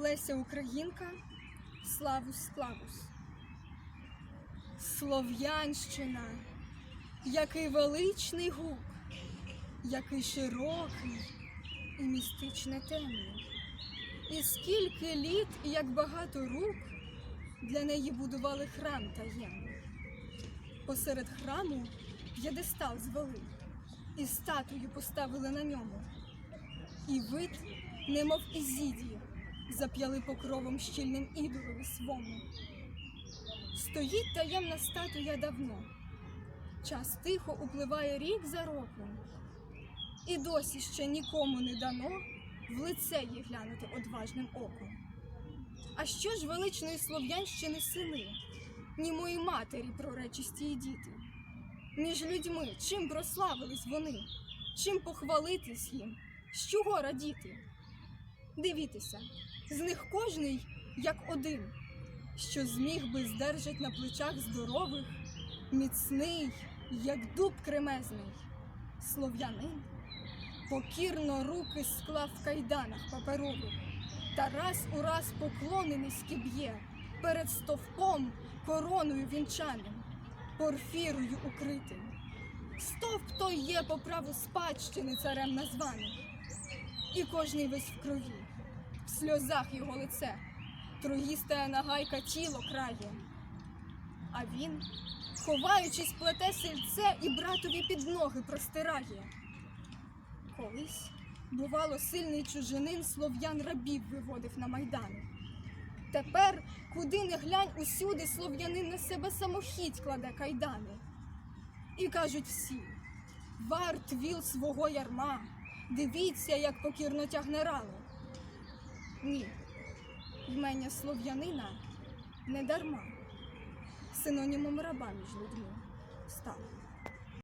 Леся Українка, Славус Клавус. Слов'янщина, який величний гук, який широкий і містичне темний. І скільки літ і як багато рук для неї будували храм таємний. Посеред храму п'єдестал звели, і статую поставили на ньому. І вид, немов Ізідії, зап'яли покровом щільним ідолові свому. Стоїть таємна статуя давно, час тихо upливає рік за роком, і досі ще нікому не дано в лице їй глянути одважним оком. А що ж величної слов'янщини сини, ні мої матері проречисті і діти? Між людьми чим прославились вони, чим похвалитись їм, з чого радіти? Дивіться, з них кожний як один, що зміг би здержать на плечах здорових, міцний, як дуб кремезний, слов'янин покірно руки склав в кайданах паперових, та раз у раз поклони низькі б'є перед стовпом короною вінчаним, порфірою укритим. Стовп той є по праву спадщини царем названий, і кожний весь в крові, в сльозах його лице, троїстая нагайка тіло крає. А він, ховаючись, плете сельце і братові під ноги простирає. Колись, бувало, сильний чужинин слов'ян рабів виводив на майдани. Тепер, куди не глянь, усюди слов'янин на себе самохідь кладе кайдани. І кажуть всі: варт віл свого ярма, дивіться, як покірно тягне рало. Ні, ймення слов'янина не дарма, синонімом раба між людьми стало.